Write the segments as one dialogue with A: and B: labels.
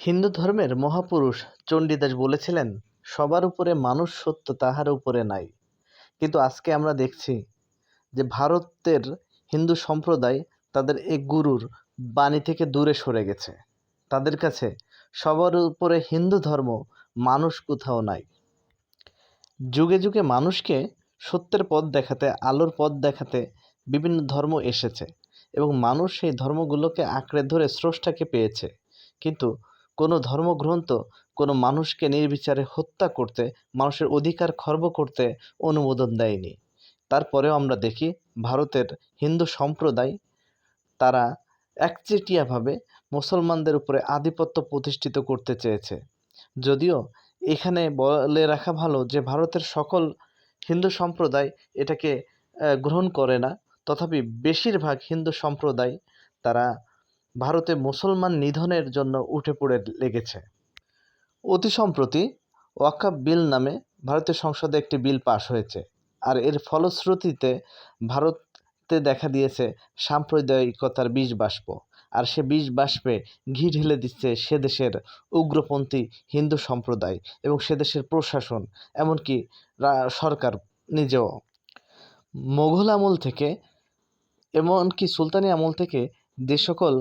A: হিন্দু ধর্মের মহাপুরুষ চণ্ডীদাস বলেছিলেন, সবার উপরে মানুষ সত্য, তাহার উপরে নাই। কিন্তু আজকে আমরা দেখছি যে ভারতের হিন্দু সম্প্রদায় তাদের এই গুরুর বাণী থেকে দূরে সরে গেছে। তাদের কাছে সবার উপরে হিন্দু ধর্ম, মানুষ কোথাও নাই। যুগে যুগে মানুষকে সত্যের পথ দেখাতে, আলোর পথ দেখাতে বিভিন্ন ধর্ম এসেছে এবং মানুষ সেই ধর্মগুলোকে আঁকড়ে ধরে স্রষ্টাকে পেয়েছে। কিন্তু কোনো ধর্মগ্রন্থ কোনো মানুষকে নির্বিচারে হত্যা করতে, মানুষের অধিকার খর্ব করতে অনুমোদন দেয়নি। তারপরেও আমরা দেখি ভারতের হিন্দু সম্প্রদায় তারা একচেটিয়াভাবে মুসলমানদের উপরে আধিপত্য প্রতিষ্ঠিত করতে চেয়েছে। যদিও এখানে বলে রাখা ভালো যে ভারতের সকল হিন্দু সম্প্রদায় এটাকে গ্রহণ করে না, তথাপি বেশিরভাগ হিন্দু সম্প্রদায় তারা ভারতে মুসলমান নিধনের জন্য উঠে পড়ে লেগেছে। অতি সম্প্রতি ওয়াকাফ বিল নামে ভারতের সংসদে একটি বিল পাশ হয়েছে, আর এর ফলশ্রুতিতে ভারতে দেখা দিয়েছে সাম্প্রদায়িকতার বীজ বাষ্প, আর সে বীজ বাষ্পে ঘি ঢেলে দিচ্ছে সে দেশের উগ্রপন্থী হিন্দু সম্প্রদায় এবং সে দেশের প্রশাসন, এমনকি সরকার নিজেও। মোঘল আমল থেকে, এমনকি সুলতানি আমল থেকে যে সকল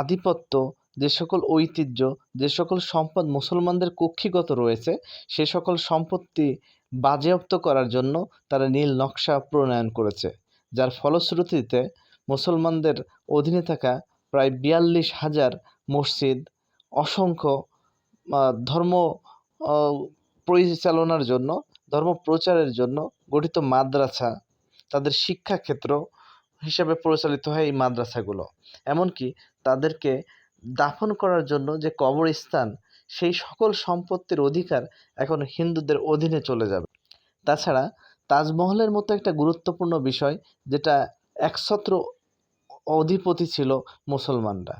A: আধিপত্য, যে সকল ঐতিহ্য, যে সকল সম্পদ মুসলমানদের কক্ষিগত রয়েছে, সে সকল সম্পত্তি বাজেয়াপ্ত করার জন্য তারা নীল নকশা প্রণয়ন করেছে। যার ফলশ্রুতিতে মুসলমানদের অধীনে থাকা প্রায় বিয়াল্লিশ হাজার মসজিদ, অসংখ্য ধর্ম পরিচালনার জন্য, ধর্ম প্রচারের জন্য গঠিত মাদ্রাসা তাদের শিক্ষাক্ষেত্র হিসেবে পরিচালিত হয় এই মাদ্রাসাগুলো। এমনকি তাদেরকে দাফন করার জন্য যে কবরস্থান, সেই সকল সম্পত্তির অধিকার এখন হিন্দুদের অধীনে চলে যাবে। তাছাড়া তাজমহলের মতো একটা গুরুত্বপূর্ণ বিষয়, যেটা একছত্র অধিপতি ছিল মুসলমানরা।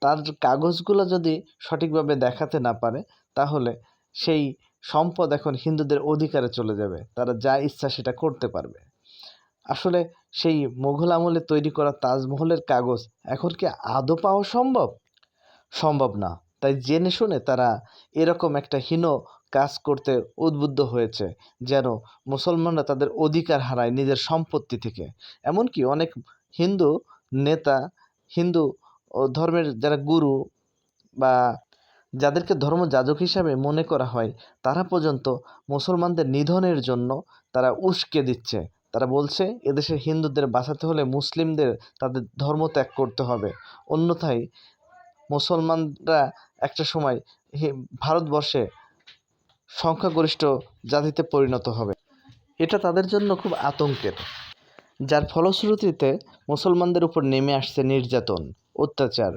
A: তার কাগজগুলো যদি সঠিকভাবে দেখাতে না পারে, তাহলে সেই সম্পদ এখন হিন্দুদের অধিকারে চলে যাবে। তারা যা ইচ্ছা সেটা করতে পারবে। আসলে সেই মোঘল আমলে তৈরি করা তাজমহলের কাগজ এখন কি আদৌ পাওয়া সম্ভব? সম্ভব না। তাই জেনে শুনে তারা এরকম একটা হীন কাজ করতে উদ্বুদ্ধ হয়েছে, যেন মুসলমানরা তাদের অধিকার হারায় নিজের সম্পত্তি থেকে। এমনকি অনেক হিন্দু নেতা, হিন্দু ধর্মের যারা গুরু বা যাদেরকে ধর্ম যাজক হিসাবে মনে করা হয়, তারা পর্যন্ত মুসলমানদের নিধনের জন্য তারা উস্কে দিচ্ছে। তারা বলছে, এদেশের হিন্দুদের বাঁচাতে হলে মুসলিমদের তাদের ধর্ম ত্যাগ করতে হবে। অন্যথায় মুসলমানরা একটা সময় ভারতবর্ষে সংখ্যাগরিষ্ঠ জাতিতে পরিণত হবে। এটা তাদের জন্য খুব আতঙ্কের, যার ফলশ্রুতিতে মুসলমানদের উপর নেমে আসছে নির্যাতন, অত্যাচার।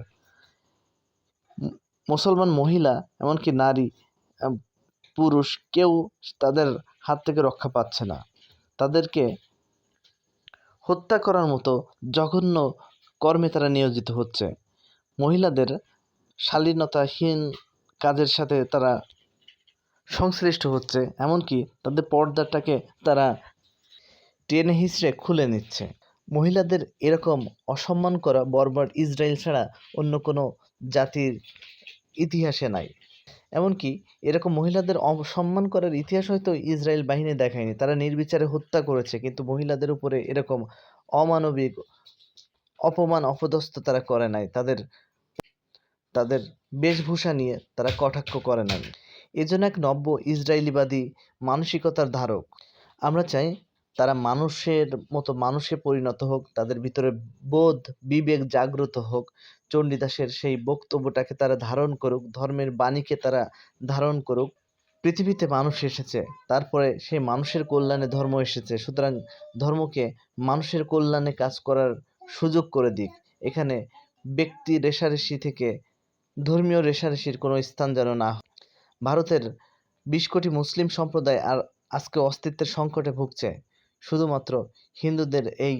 A: মুসলমান মহিলা, এমনকি নারী পুরুষ কেউ তাদের হাত থেকে রক্ষা পাচ্ছে না। তাদেরকে হত্যা করার মতো জঘন্য কর্মে তারা নিয়োজিত হচ্ছে। মহিলাদের শালীনতাহীন কাজের সাথে তারা সংশ্লিষ্ট হচ্ছে, এমনকি তাদের পর্দাটাকে তারা টেনে হিঁচড়ে খুলে নিচ্ছে। মহিলাদের এরকম অসম্মান করা বর্বর ইসরায়েল ছাড়া অন্য কোনো জাতির ইতিহাসে নাই। এমনকি এরকম মহিলাদের অসম্মান করার ইতিহাস হয়তো ইসরায়েল বাহিনী দেখায়নি। তারা নির্বিচারে হত্যা করেছে, কিন্তু মহিলাদের উপরে এরকম অমানবিক অপমান, অপদস্থ তারা করে নাই। তাদের তাদের বেশভূষা নিয়ে তারা কটাক্ষ করে নাই। এজন্য এক নব্য ইসরায়েলিবাদী মানসিকতার ধারক। আমরা চাই তারা মানুষের মতো মানুষে পরিণত হোক, তাদের ভিতরে বোধ, বিবেক জাগ্রত হোক, চণ্ডীদাসের সেই বক্তব্যটাকে তারা ধারণ করুক, ধর্মের বাণীকে তারা ধারণ করুক, পৃথিবীতে মানুষ এসেছে, তারপরে সেই মানুষের কল্যাণে ধর্ম এসেছে, সুতরাং ধর্মকে মানুষের কল্যাণে কাজ করার সুযোগ করে দিক এখানে ব্যক্তি রেষারেষি থেকে ধর্মীয় রেষারেষির কোনো স্থান যেন না। ভারতের বিশ কোটি মুসলিম সম্প্রদায় আর আজকে অস্তিত্বের সংকটে ভুগছে শুধুমাত্র হিন্দুদের এই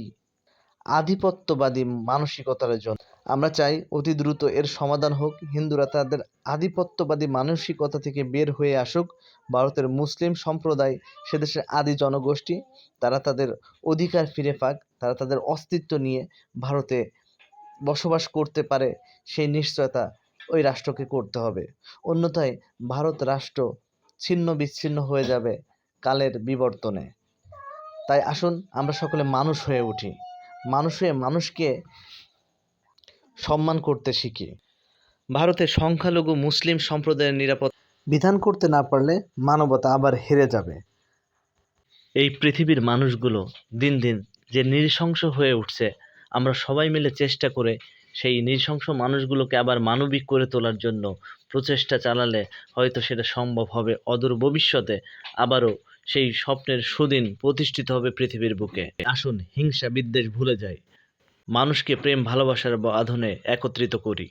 A: আধিপত্যবাদী মানসিকতার জন্য। আমরা চাই অতি দ্রুত এর সমাধান হোক। হিন্দুরা তাদের আধিপত্যবাদী মানসিকতা থেকে বের হয়ে আসুক। ভারতের মুসলিম সম্প্রদায় সে দেশের আদি জনগোষ্ঠী, তারা তাদের অধিকার ফিরে পাক, তারা তাদের অস্তিত্ব নিয়ে ভারতে বসবাস করতে পারে, সেই নিশ্চয়তা ওই রাষ্ট্রকে করতে হবে। অন্যথায় ভারত রাষ্ট্র ছিন্ন বিচ্ছিন্ন হয়ে যাবে কালের বিবর্তনে। তাই আসুন আমরা সকলে মানুষ হয়ে উঠি। মানুষ হয়ে মানুষকে সম্মান করতে শিখি। ভারতের সংখ্যালঘু মুসলিম সম্প্রদায়ের নিরাপদ বিধান করতে না পারলে মানবতা আবার হেরে যাবে। এই পৃথিবীর মানুষগুলো দিন দিন যে নৃশংস হয়ে উঠছে, আমরা সবাই মিলে চেষ্টা করে সেই নৃশংস মানুষগুলোকে আবার মানবিক করে তোলার জন্য প্রচেষ্টা চালালে হয়তো সেটা সম্ভব হবে। অদূর ভবিষ্যতে আবারও সেই স্বপ্নের সুদিন প্রতিষ্ঠিত হবে পৃথিবীর বুকে। আসুন হিংসা বিদ্বেষ ভুলে যাই। মানুষকে প্রেম, ভালোবাসার বাঁধনে একত্রিত করি।